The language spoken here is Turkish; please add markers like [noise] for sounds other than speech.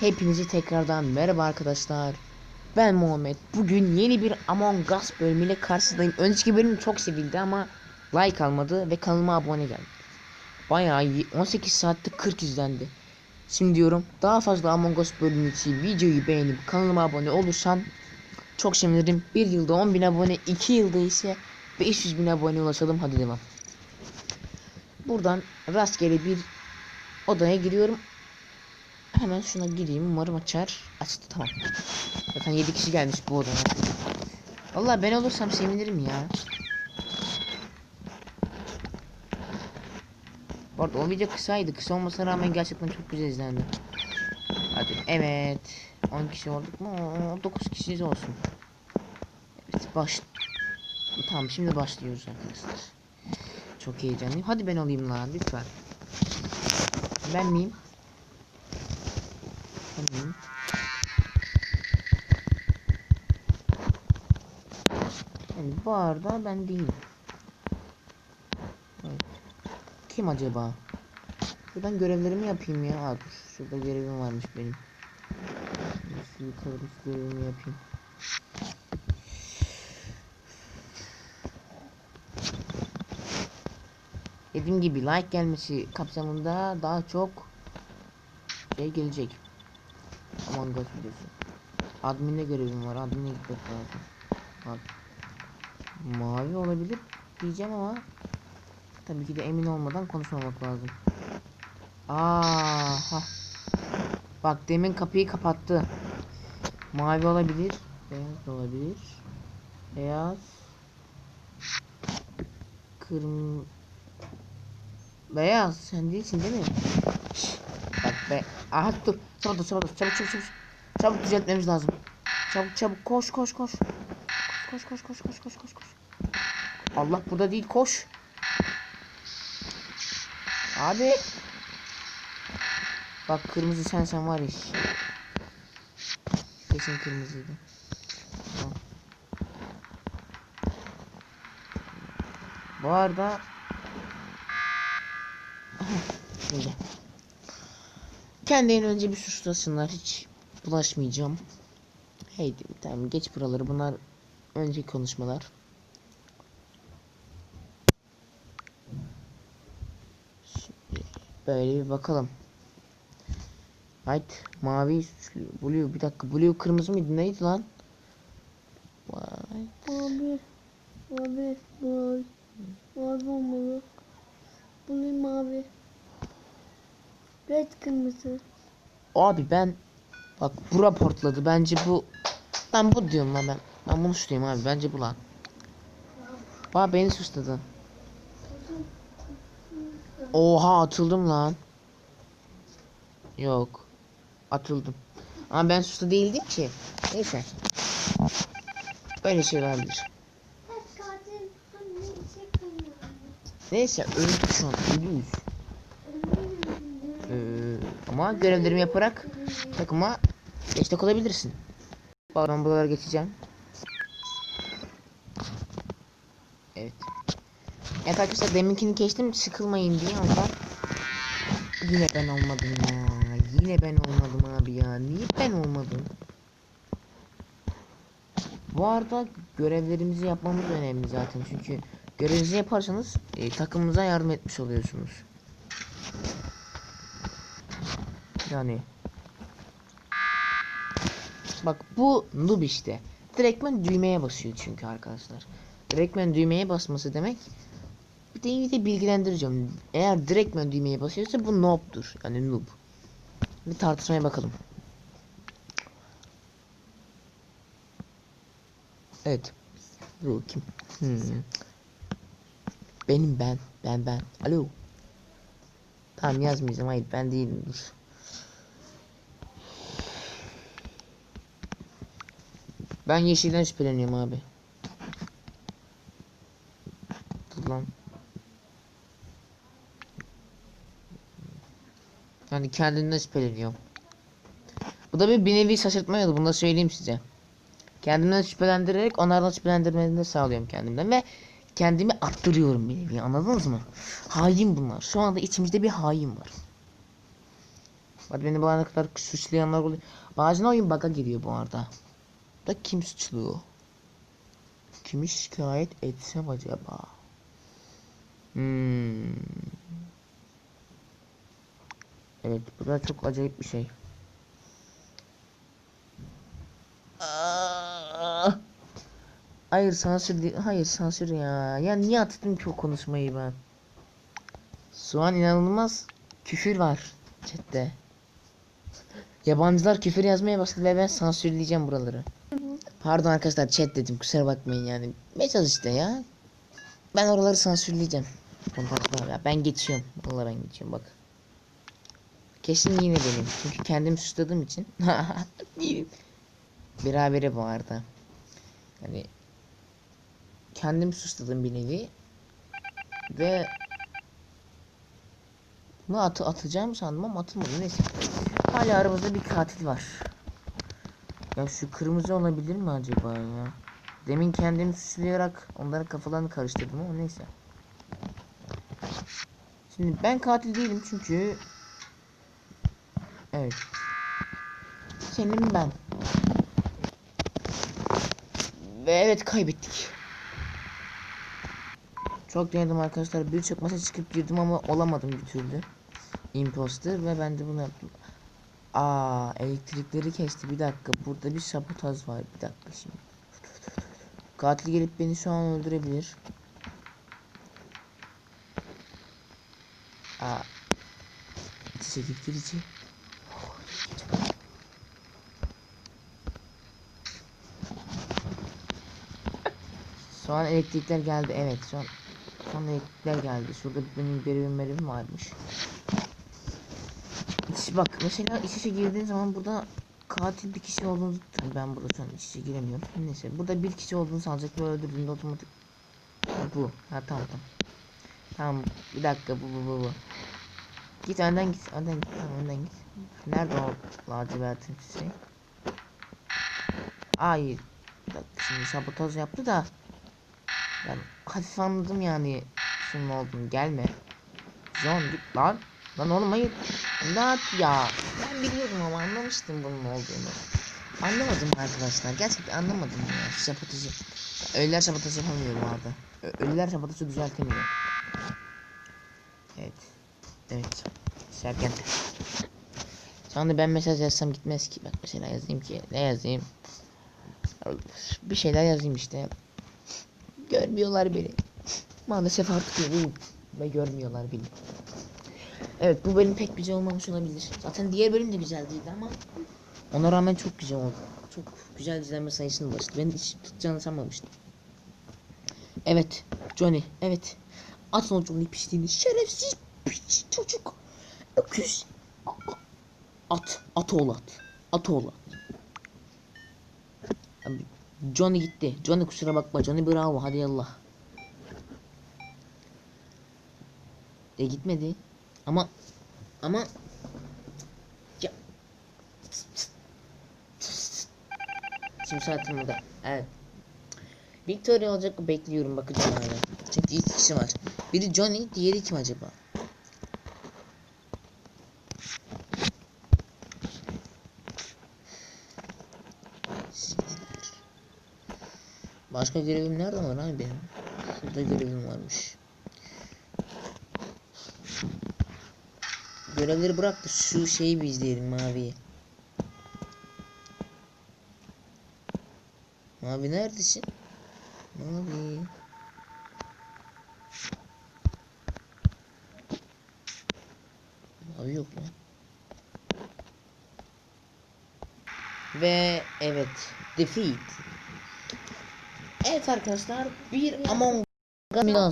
Hepinize tekrardan merhaba arkadaşlar. Ben Muhammed. Bugün yeni bir Among Us bölümüyle karşınızdayım. Önceki bölüm çok sevildi ama like almadı ve kanalıma abone geldi. Bayağı iyi. 18 saatte 40 izlendi. Şimdi diyorum daha fazla Among Us bölümü için videoyu beğenip kanalıma abone olursan çok sevinirim. Bir yılda 10 bin abone, 2 yılda ise 500 bin abone ulaşalım. Hadi devam. Buradan rastgele bir odaya giriyorum. Hemen şuna gireyim. Umarım açar. Açtı tamam. Zaten 7 kişi gelmiş bu odaya. Vallahi ben olursam sevinirim ya. Bu arada o video kısaydı. Kısa olmasına rağmen gerçekten çok güzel izlendi. Hadi evet. 10 kişi olduk mu? 9 kişiyiz olsun. Evet baş... Tamam şimdi başlıyoruz arkadaşlar. Çok heyecanlıyım. Hadi ben olayım lan lütfen. Ben miyim? Miyim? Yani bu arada ben değilim. Evet. Kim acaba? Şuradan görevlerimi yapayım ya. Aa. Şurada görevim varmış benim. Yukarıda şu görevimi yapayım. Dediğim gibi like gelmesi kapsamında daha çok şey gelecek. Aman Us videosu. Admin'de görevim var. Admin'e gitmek lazım. Bak. Mavi olabilir diyeceğim ama tabii ki de emin olmadan konuşmamak lazım. Aa. Bak demin kapıyı kapattı. Mavi olabilir. Beyaz olabilir. Beyaz. Kırmızı. Beyaz sen değilsin değil mi? Bak be. Aha dur. Çabuk dur çabuk. Çabuk çabuk çabuk. Düzeltmemiz lazım. Çabuk çabuk koş koş koş. Koş koş koş koş koş koş koş. Allah burada değil koş. Abi. Bak kırmızı sen sen var iş. Kesin kırmızıydı. Tamam. Bu arada Böyle. Kendilerini önce bir suçlasınlar. Hiç bulaşmayacağım. Haydi tamam geç buraları. Bunlar önceki konuşmalar. Böyle bir bakalım. Haydi mavi suçlu. Blue bir dakika. Blue kırmızı mıydı? Neydi lan? Abi, abi, mavi, mavi olmalı. Bunu mavi. Red kırmızı. Abi ben bak bu raportladı. Bence bu ben bu diyorum lan ben. Ben bunu suçlayayım abi. Bence bu lan. Bak beni suçladı. Oha atıldım lan. Yok. Atıldım. Ama ben suçlu değildim ki. Neyse. Böyle şeyler olabilir. Neyse öldük şu an. Ölüyüz. Ama görevlerimi yaparak takıma destek olabilirsin. Ben buralara geçeceğim. Evet. Evet arkadaşlar deminkini geçtim sıkılmayın diye ama yine ben olmadım ya. Yine ben olmadım abi ya. Niye ben olmadım? Bu arada görevlerimizi yapmamız önemli zaten çünkü görevinizi yaparsanız e, takımımıza yardım etmiş oluyorsunuz. Yani Bak bu noob işte. Direktmen düğmeye basıyor çünkü arkadaşlar. Direktmen düğmeye basması demek bir de iyi de bilgilendireceğim. Eğer direktmen düğmeye basıyorsa bu noob'dur. Yani noob. Bir tartışmaya bakalım. Evet. Bu kim? Hmm. Benim ben. Ben ben. Alo. Tamam yazmayacağım. Hayır ben değilim. Dur. Ben yeşilden şüpheleniyorum abi. Dur lan. Yani kendimden şüpheleniyorum. Bu da bir, bir nevi şaşırtma yolu. Bunu da söyleyeyim size. Kendimden şüphelendirerek onlardan şüphelendirmelerini sağlıyorum kendimden ve kendimi attırıyorum bir nevi anladınız mı? Hain bunlar. Şu anda içimizde bir hain var. Hadi beni bu ana kadar suçlayanlar oluyor. Bazen oyun bug'a giriyor bu arada. Da kim suçluyor? Kimi şikayet etsem acaba? Hmm. Evet bu da çok acayip bir şey. Hayır sansür değil. Hayır sansür ya. Ya niye attım ki o konuşmayı ben? Şu an inanılmaz küfür var chatte. Yabancılar küfür yazmaya başladı ve ben sansürleyeceğim buraları. Pardon arkadaşlar chat dedim kusura bakmayın yani. Mesaj işte ya. Ben oraları sansürleyeceğim. Ya ben geçiyorum. Oralara ben geçiyorum bak. Kesin yine benim. Çünkü kendimi suçladığım için. Değilim. [laughs] Berabere bu arada. Yani kendimi suçladım bir nevi. Ve bunu atı atacağım sandım ama atılmadı neyse. Hala aramızda bir katil var. Ya şu kırmızı olabilir mi acaba ya? Demin kendimi suçlayarak onların kafalarını karıştırdım ama neyse. Şimdi ben katil değilim çünkü Evet. Senin ben. Ve evet kaybettik. Çok denedim arkadaşlar. Birçok masa çıkıp girdim ama olamadım bir türlü. Imposter ve ben de bunu yaptım. Aa elektrikleri kesti. Bir dakika. Burada bir sabotaj var. Bir dakika şimdi. Katil gelip beni şu an öldürebilir. Aa. Çekil girici. Şu an elektrikler geldi. Evet şu an, şu an elektrikler geldi. Şurada benim görevim varmış. İç- Bak mesela iç içe girdiğin zaman burada katil bir kişi olduğunu Tabii ben burada şu an iç içe giremiyorum. Neyse burada bir kişi olduğunu sanacak ve öldürdüğünde otomatik bu. Ha tamam tamam. Tamam bir dakika bu bu bu bu. Git önden git önden git tamam önden git. Nerede o lacivertin şey? Hayır. Şimdi sabotaj yaptı da. Ben hafif anladım yani şunun olduğunu gelme. John git lan. Lan oğlum hayır. İmdat ya. Ben biliyordum ama anlamıştım bunun olduğunu. Anlamadım arkadaşlar. Gerçekten anlamadım ya. Şu sabotajı. Ölüler sabotajı yapamıyor bu. Ö- Ölüler sabotajı düzeltemiyor. Evet. Evet. Sergen. Şu anda ben mesaj yazsam gitmez ki. Bak mesela yazayım ki. Ne yazayım? Bir şeyler yazayım işte. Görmüyorlar beni. Maalesef artık yok. Ve görmüyorlar beni. Evet bu bölüm pek güzel olmamış olabilir. Zaten diğer bölüm de güzel değildi ama ona rağmen çok güzel oldu. Çok güzel izlenme sayısını ulaştı. Ben hiç tutacağını sanmamıştım. Evet Johnny evet. At o Johnny pisliğini şerefsiz piç çocuk. Öküz. At. At oğlu at. At oğlu at. Johnny gitti. Johnny kusura bakma. Johnny bravo. Hadi yallah. De gitmedi. Ama ama ya saatim burada. Evet. Victoria olacak bekliyorum bakacağım hala. Çünkü iki kişi var. Biri Johnny, diğeri kim acaba? Başka görevim nerede var abi benim? Şurada görevim varmış. Görevleri bırak da şu şeyi bir izleyelim maviyi. Mavi neredesin? Mavi. Mavi yok lan. Ve evet. Defeat. Evet arkadaşlar bir Among Us